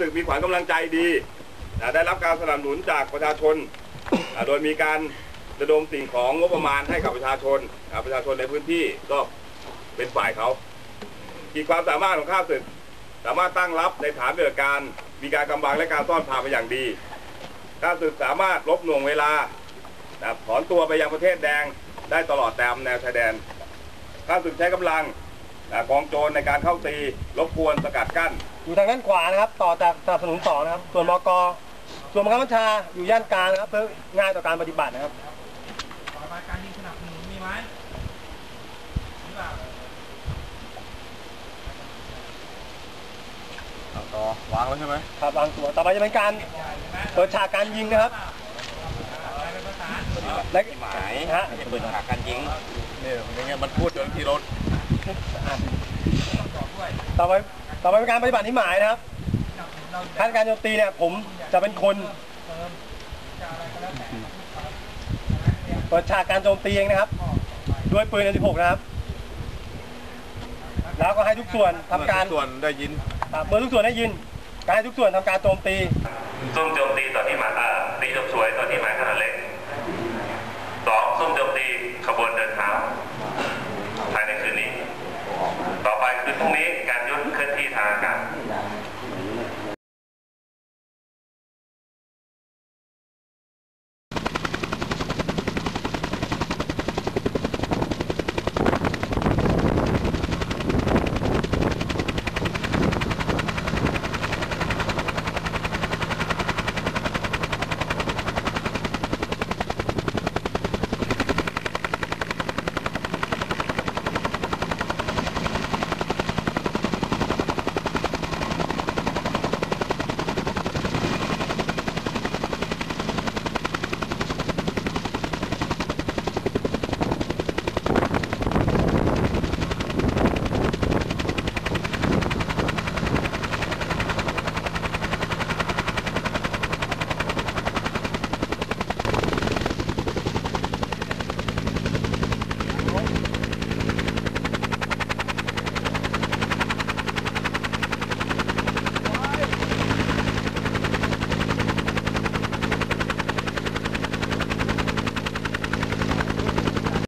ศึกมีขวัญกำลังใจดีนะได้รับการสนับสนุนจากประชาชนโดยมีการระดมสิ่งของงบประมาณให้กับประชาชนประชาชนในพื้นที่ก็เป็นฝ่ายเขาขีดความสามารถของข้าศึก สามารถตั้งรับในฐานปฏิบัติการ มีการกำบังและการซ่อนพาไปอย่างดีข้าศึกสามารถลบหน่วงเวลานะถอนตัวไปยังประเทศแดงได้ตลอดแนวแนวชายแดนข้าศึกใช้กำลังนะกองโจรในการเข้าตีรบกวนสกัดกั้น อยู่ทางด้านขวานะครับ ต่อจากสนับสนุนสองนะครับ ส่วนมกส่วนบังคับบัญชาอยู่ย่านกลางนะครับ เพื่อง่ายต่อการปฏิบัตินะครับต่อไปการยิงสนับสนุนมีไหมมีเปล่าต่อวางแล้วใช่ไหมครับบางตัวต่อไปจะเป็นการเปิดฉากการยิงนะครับอะไรเป็นภาษาและหมายฮะเปิดฉากการยิงนี่อย่างเงี้ยมันพูดจนที่รถต่อไป ต่อไปเป็นการปฏิบัติที่หมายนะครับขั้นการโจมตีเนี่ยผมจะเป็นคนเปิดฉากการโจมตีเองนะครับ ด้วยปืน M16 นะครับ แล้วก็ให้ทุกส่วนทำการส่วนได้ยินอะเมื่อทุกส่วนได้ยิน การให้ทุกส่วนทำการโจมตีซุ่มโจมตีต่อที่หม